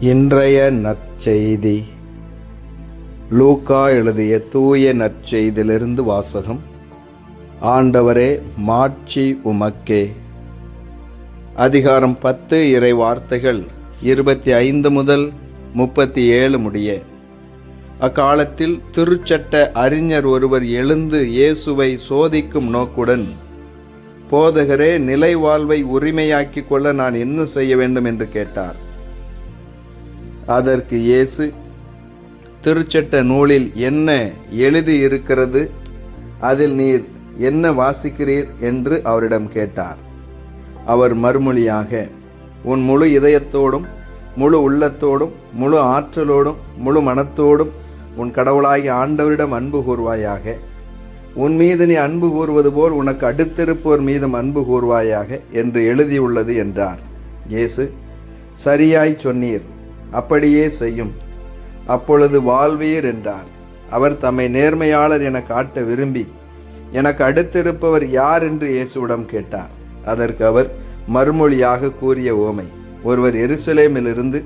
இன்றைய நற்செய்தி. லூக்கா எழுதிய தூய நற்செய்தியிலிருந்து வாசகம். ஆண்டவரே மாட்சி உமக்கே. அதிகாரம் பத்து இறை வார்த்தைகள் இருபத்தி ஐந்து முதல் முப்பத்தி ஏழு முடிய. அக்காலத்தில் திருச்சட்ட அறிஞர் ஒருவர் எழுந்து இயேசுவை சோதிக்கும் நோக்குடன் போதகரே நிலை வாழ்வை உரிமையாக்கிக் கொள்ள நான் என்ன செய்ய வேண்டும்? என்று கேட்டார். அதற்கு இயேசு திருச்சட்ட நூலில் என்ன எழுதி இருக்கிறது? அதில் நீர் என்ன வாசிக்கிறீர்? என்று அவரிடம் கேட்டார். அவர் மறுமொழியாக உன் முழு இதயத்தோடும் முழு உள்ளத்தோடும் முழு ஆற்றலோடும் முழு மனத்தோடும் உன் கடவுளாகிய ஆண்டவரிடம் அன்பு கூர்வாயாக உன் மீது நீ அன்பு கூறுவது போல் உனக்கு அடுத்திருப்போர் மீதும் அன்பு கூர்வாயாக என்று எழுதியுள்ளது என்றார். இயேசு சரியாய் சொன்னீர். அப்படியே செய்யும். அப்பொழுது வாழ்வீர் என்றார். அவர் தம்மை நேர்மையாளர் என காட்ட விரும்பி எனக்கு அடுத்திருப்பவர் யார் என்று இயேசுவிடம் கேட்டார். அதற்கு அவர் மறுமொழியாக கூறிய ஓமை ஒருவர் எருசலேமிலிருந்து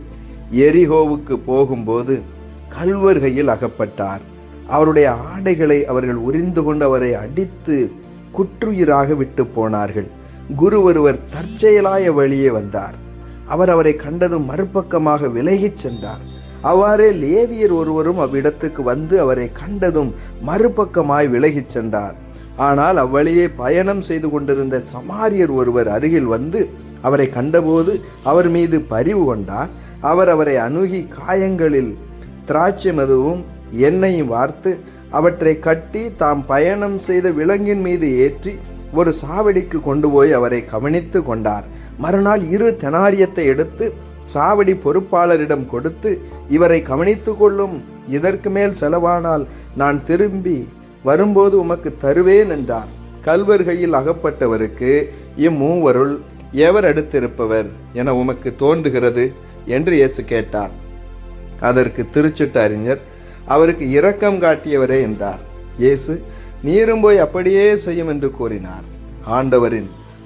எரிகோவுக்கு போகும்போது கல்வர்கையில் அகப்பட்டார். அவருடைய ஆடைகளை அவர்கள் உரிந்து கொண்டு அவரை அடித்து குற்றுயிராக விட்டு போனார்கள். குரு ஒருவர் தற்செயலாய வழியே வந்தார். அவர் அவரை கண்டதும் மறுபக்கமாக விலகிச் சென்றார். அவ்வாறே லேவியர் ஒருவரும் அவ்விடத்துக்கு வந்து அவரை கண்டதும் மறுபக்கமாய் விலகிச் சென்றார். ஆனால் அவ்வழியே பயணம் செய்து கொண்டிருந்த சமாரியர் ஒருவர் அருகில் வந்து அவரை கண்டபோது அவர் மீது பரிவு கொண்டார். அவர் அவரை அணுகி காயங்களில் திராட்சை மதுவும் எண்ணெயும் வார்த்து அவற்றை கட்டி தாம் பயணம் செய்த விலங்கின் மீது ஏற்றி ஒரு சாவடிக்கு கொண்டு போய் அவரை கவனித்து கொண்டார். மறுநாள் இரு தெனாரியத்தை எடுத்து சாவடி பொறுப்பாளரிடம் கொடுத்து இவரை கவனித்து கொள்ளும் இதற்கு மேல் செலவானால் நான் திரும்பி வரும்போது உமக்கு தருவேன் என்றார். கல்வர்கையில் அகப்பட்டவருக்கு இம்மூவருள் எவர் அடுத்திருப்பவர் என உமக்கு தோன்றுகிறது என்று இயேசு கேட்டார். அதற்கு திருச்சிட்ட அறிஞர் அவருக்கு இரக்கம் காட்டியவரே என்றார். இயேசு நீரும் போய் அப்படியே செய்யும் என்று கூறினார். ஆண்டவரின்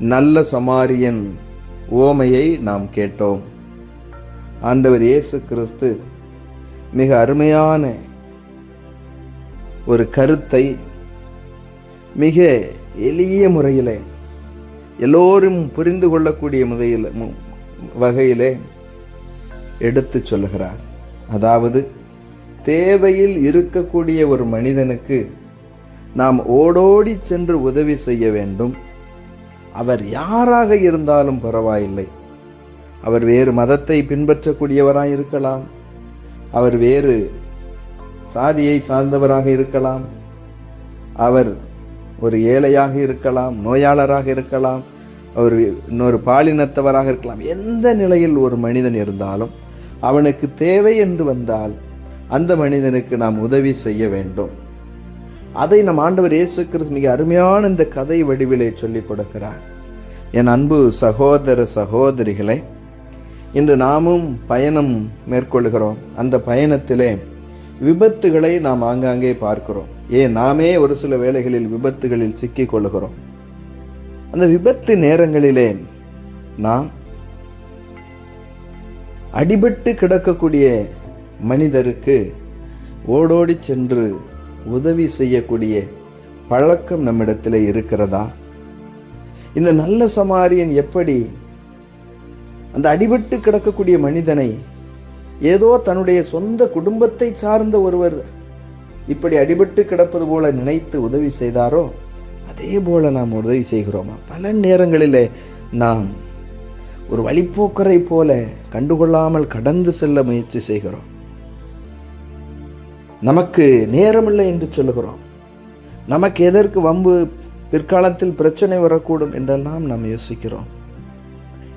நல்ல சமாரியன் ஓமையை நாம் கேட்டோம். ஆண்டவர் இயேசு கிறிஸ்து மிக அருமையான ஒரு கருத்தை மிக எளிய முறையில் எல்லோரும் புரிந்து கொள்ளக்கூடிய முறையில் வகையிலே எடுத்து சொல்லுகிறார். அதாவது தேவையில் இருக்கக்கூடிய ஒரு மனிதனுக்கு நாம் ஓடோடி சென்று உதவி செய்ய வேண்டும். அவர் யாராக இருந்தாலும் பரவாயில்லை. அவர் வேறு மதத்தை பின்பற்றக்கூடியவராக இருக்கலாம். அவர் வேறு சாதியை சார்ந்தவராக இருக்கலாம். அவர் ஒரு ஏழையாக இருக்கலாம் நோயாளராக இருக்கலாம் அவர் இன்னொரு பாலினத்தவராக இருக்கலாம். எந்த நிலையில் ஒரு மனிதன் இருந்தாலும் அவனுக்கு தேவை என்று வந்தால் அந்த மனிதனுக்கு நாம் உதவி செய்ய வேண்டும். அதை நம் ஆண்டவர் இயேசு கிறிஸ்து மிக அருமையான இந்த கதை வடிவிலே சொல்லிக் கொடுக்கிறார். என் அன்பு சகோதர சகோதரிகளை இன்று நாமும் பயணம் மேற்கொள்கிறோம். அந்த பயணத்திலே விபத்துகளை நாம் ஆங்காங்கே பார்க்கிறோம். ஏன்? நாமே ஒரு சில வேளைகளில் விபத்துகளில் சிக்கிக் கொள்கிறோம். அந்த விபத்து நேரங்களிலே நாம் அடிபட்டு கிடக்கக்கூடிய மனிதருக்கு ஓடோடி சென்று உதவி செய்யக்கூடிய பழக்கம் நம்மிடத்தில் இருக்கிறதா? இந்த நல்ல சமாரியன் எப்படி அந்த அடிபட்டு கிடக்கக்கூடிய மனிதனை ஏதோ தன்னுடைய சொந்த குடும்பத்தை சார்ந்த ஒருவர் இப்படி அடிபட்டு கிடப்பது போல நினைத்து உதவி செய்தாரோ அதே போல நாம் உதவி செய்கிறோமா? பல நேரங்களிலே நாம் ஒரு வழிப்போக்கரை போல கண்டுகொள்ளாமல் கடந்து செல்ல முயற்சி செய்கிறோம். நமக்கு நேரமில்லை என்று சொல்லுகிறோம். நமக்கு எதற்கு வம்பு பிற்காலத்தில் பிரச்சனை வரக்கூடும் என்றெல்லாம் நாம் யோசிக்கிறோம்.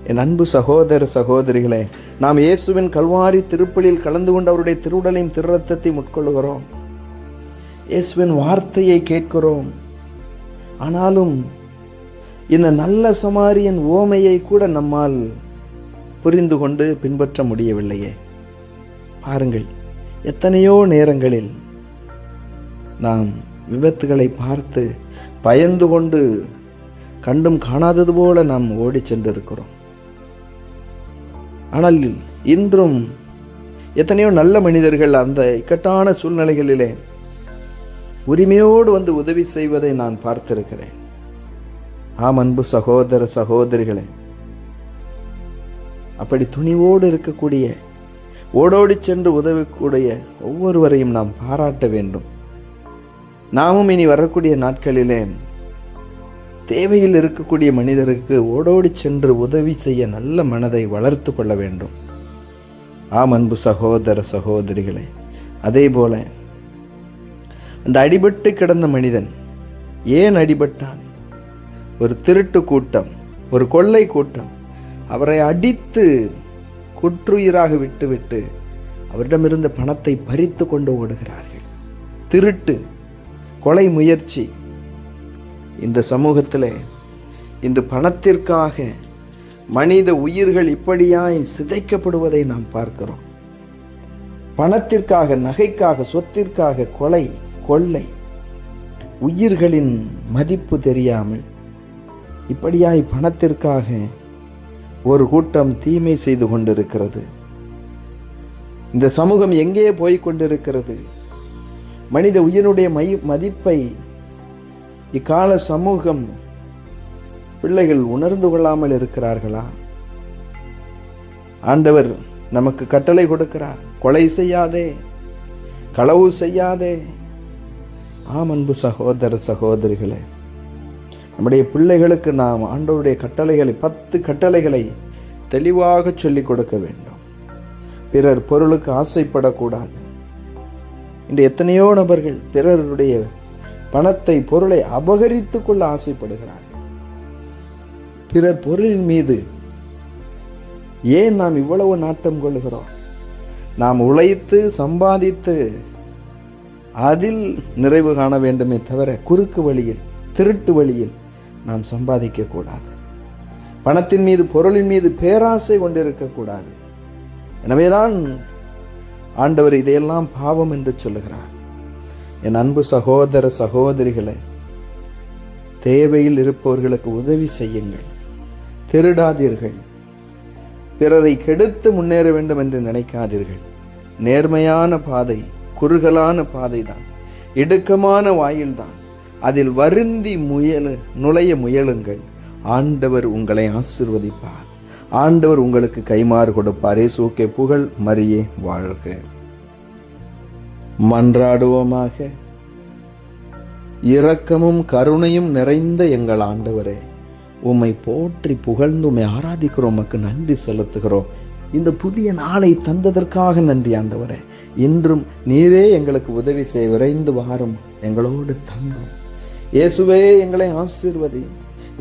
என் அன்பு சகோதர சகோதரிகளே நாம் இயேசுவின் கல்வாரி திருப்பலியில் கலந்து கொண்டு அவருடைய திருடலையும் திருரத்தத்தையும் உட்கொள்கிறோம் இயேசுவின் வார்த்தையை கேட்கிறோம். ஆனாலும் இந்த நல்ல சமாரியின் ஓமையை கூட நம்மால் புரிந்து கொண்டு பின்பற்ற முடியவில்லையே. பாருங்கள் எத்தனையோ நேரங்களில் நாம் விபத்துகளை பார்த்து பயந்து கொண்டு கண்டும் காணாதது போல நாம் ஓடி சென்றிருக்கிறோம். ஆனால் இன்றும் எத்தனையோ நல்ல மனிதர்கள் அந்த இக்கட்டான சூழ்நிலைகளிலே உரிமையோடு வந்து உதவி செய்வதை நான் பார்த்திருக்கிறேன். ஆம் அன்பு சகோதர சகோதரிகளே அப்படி துணிவோடு இருக்கக்கூடிய ஓடோடி சென்று உதவக்கூடிய ஒவ்வொருவரையும் நாம் பாராட்ட வேண்டும். நாமும் இனி வரக்கூடிய நாட்களிலே தேவையில் இருக்கக்கூடிய மனிதருக்கு ஓடோடி சென்று உதவி செய்ய நல்ல மனதை வளர்த்து கொள்ள வேண்டும். ஆம் அன்பு சகோதர சகோதரிகளே அதே போல அந்த அடிபட்டு கிடந்த மனிதன் ஏன் அடிபட்டான்? ஒரு திருட்டு கூட்டம் ஒரு கொள்ளை கூட்டம் அவரை அடித்து குற்றுயிராக விட்டுவிட்டு அவரிடமிருந்த பணத்தை பறித்து கொண்டு ஓடுகிறார்கள். திருட்டு கொலை முயற்சி. இந்த சமூகத்தில் இன்று பணத்திற்காக மனித உயிர்கள் இப்படியாய் சிதைக்கப்படுவதை நாம் பார்க்கிறோம். பணத்திற்காக நகைக்காக சொத்திற்காக கொலை கொள்ளை. உயிர்களின் மதிப்பு தெரியாமல் இப்படியாய் பணத்திற்காக ஒரு கூட்டம் தீமை செய்து கொண்டிருக்கிறது. இந்த சமூகம் எங்கே போய் கொண்டிருக்கிறது? மனித உயிரினுடைய மை மதிப்பை இக்கால சமூகம் பிள்ளைகள் உணர்ந்து கொள்ளாமல் இருக்கிறார்களா? ஆண்டவர் நமக்கு கட்டளை கொடுக்கிறார் கொலை செய்யாதே களவு செய்யாதே. ஆம் அன்பு சகோதர சகோதரிகளே நம்முடைய பிள்ளைகளுக்கு நாம் ஆண்டவருடைய கட்டளைகளை பத்து கட்டளைகளை தெளிவாக சொல்லிக் கொடுக்க வேண்டும். பிறர் பொருளுக்கு ஆசைப்படக்கூடாது. இன்று எத்தனையோ நபர்கள் பிறருடைய பணத்தை பொருளை அபகரித்துக் கொள்ள ஆசைப்படுகிறார்கள். பிறர் பொருளின் மீது ஏன் நாம் இவ்வளவு நாட்டம் கொள்கிறோம் நாம் உழைத்து சம்பாதித்து அதில் நிறைவு காண வேண்டுமே தவிர குறுக்கு வழியில் திருட்டு வழியில் நாம் சம்பாதிக்க கூடாது பணத்தின் மீது பொருளின் மீது பேராசை கொண்டிருக்கக்கூடாது. எனவேதான் ஆண்டவர் இதையெல்லாம் பாவம் என்று சொல்லுகிறார். என் அன்பு சகோதர சகோதரிகளை தேவையில் இருப்பவர்களுக்கு உதவி செய்யுங்கள். திருடாதீர்கள். பிறரை கெடுத்து முன்னேற வேண்டும் என்று நினைக்காதீர்கள். நேர்மையான பாதை குறுகலான பாதை தான் இடுக்கமான வாயில்தான். அதில் வருந்தி முயலு நுழைய முயலுங்கள். ஆண்டவர் உங்களை ஆசிர்வதிப்பார். ஆண்டவர் உங்களுக்கு கைமாறு கொடுப்பார். சூக்கே புகழ் மரியே வாழ்க. மன்றாடுவோமாக. இரக்கமும் கருணையும் நிறைந்த எங்கள் ஆண்டவரே உம்மை போற்றி புகழ்ந்து உம்மை ஆராதிக்கிறோம். உமக்கு நன்றி செலுத்துகிறோம். இந்த புதிய நாளை தந்ததற்காக நன்றி ஆண்டவரே. இன்றும் நீரே எங்களுக்கு உதவி செய்ய விரைந்து வாரும். எங்களோடு தங்கும். இயேசுவே எங்களை ஆசீர்வதி.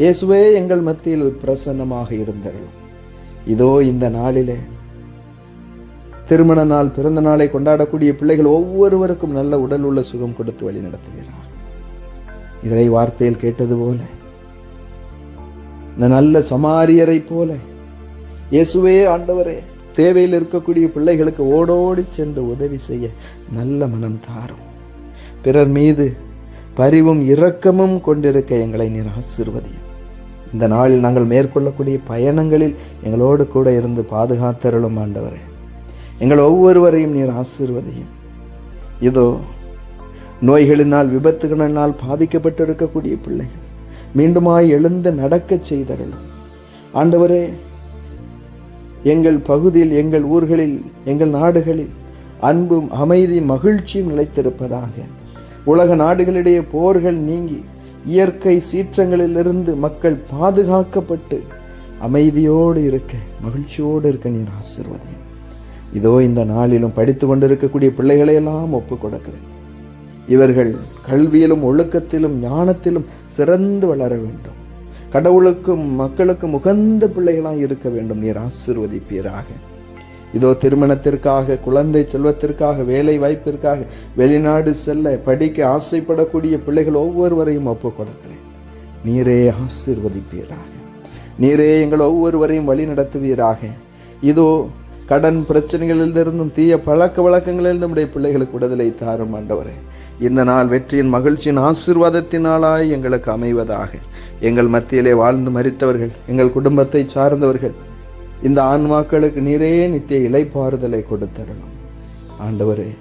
இயேசுவே எங்கள் மத்தியில் பிரசன்னமாக இருந்தருளும் இதோ இந்த நாளிலே திருமண நாள் பிறந்த நாளை கொண்டாடக்கூடிய பிள்ளைகள் ஒவ்வொருவருக்கும் நல்ல உடல் உள்ள சுகம் கொடுத்து வழி நடத்துகிறார். இதை வார்த்தையில் கேட்டது போல இந்த நல்ல சமாரியரை போல இயேசுவே ஆண்டவரே தேவையில் இருக்கக்கூடிய பிள்ளைகளுக்கு ஓடோடி சென்று உதவி செய்ய நல்ல மனம் தாரும். பிறர் மீது பரிவும் இரக்கமும் கொண்டிருக்க எங்களை நீர் ஆசிர்வதியும். இந்த நாளில் நாங்கள் மேற்கொள்ளக்கூடிய பயணங்களில் எங்களோடு கூட இருந்து பாதுகாத்தருளும் ஆண்டவரே. எங்கள் ஒவ்வொருவரையும் நீர் ஆசிர்வதியும். இதோ நோய்களினால் விபத்துகளினால் பாதிக்கப்பட்டு இருக்கக்கூடிய பிள்ளைகள் மீண்டுமாய் எழுந்து நடக்கச் செய்தருளும். ஆண்டவரே எங்கள் பகுதியில் எங்கள் ஊர்களில் எங்கள் நாடுகளில் அன்பும் அமைதி மகிழ்ச்சியும் நிலைத்திருப்பதாக உலக நாடுகளிடையே போர்கள் நீங்கி இயற்கை சீற்றங்களிலிருந்து மக்கள் பாதுகாக்கப்பட்டு அமைதியோடு இருக்க மகிழ்ச்சியோடு இருக்க நீர் ஆசிர்வதியும். இதோ இந்த நாளிலும் படித்து கொண்டிருக்கக்கூடிய பிள்ளைகளையெல்லாம் ஒப்பு கொடுக்கிறேன். இவர்கள் கல்வியிலும் ஒழுக்கத்திலும் ஞானத்திலும் சிறந்து வளர வேண்டும். கடவுளுக்கும் மக்களுக்கும் உகந்த பிள்ளைகளாக இருக்க வேண்டும். நீர் ஆசிர்வதிப்பீராக. இதோ திருமணத்திற்காக குழந்தை செல்வத்திற்காக வேலை வாய்ப்பிற்காக வெளிநாடு செல்ல படிக்க ஆசைப்படக்கூடிய பிள்ளைகள் ஒவ்வொருவரையும் ஒப்புக் கொடுக்கிறேன். நீரே ஆசிர்வதிப்பீராக. நீரே எங்கள் ஒவ்வொருவரையும் வழி நடத்துவீராக. இதோ கடன் பிரச்சனைகளிலிருந்தும் தீய பழக்க வழக்கங்களிலிருந்து நம்முடைய பிள்ளைகளுக்கு விடுதலை தாரும் ஆண்டவரே. இந்த நாள் வெற்றியின் மகிழ்ச்சியின் ஆசீர்வாதத்தினாலாய் எங்களுக்கு அமைவதாக. எங்கள் மத்தியிலே வாழ்ந்து மறித்தவர்கள் எங்கள் குடும்பத்தை சார்ந்தவர்கள் இந்த ஆன்மாக்களுக்கு நீரே நித்திய இலைப்பாறுதலை கொடுத்தரணும். ஆண்டவரே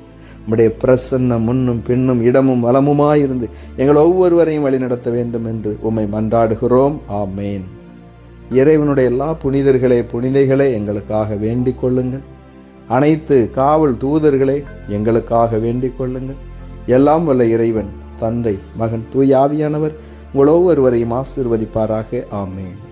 உம்முடைய பிரசன்ன முன்னும் பின்னும் இடமும் வளமுமாயிருந்து எங்கள் ஒவ்வொருவரையும் வழிநடத்த வேண்டும் என்று உம்மை மன்றாடுகிறோம். ஆமேன். இறைவனுடைய எல்லா புனிதர்களே புனிதைகளே எங்களுக்காக வேண்டிக் கொள்ளுங்கள். அனைத்து காவல் தூதர்களே எங்களுக்காக வேண்டிக் கொள்ளுங்கள். எல்லாம் வல்ல இறைவன் தந்தை மகன் தூயாவியானவர் உங்கள் ஒவ்வொருவரையும் ஆசீர்வதிப்பாராக. ஆமேன்.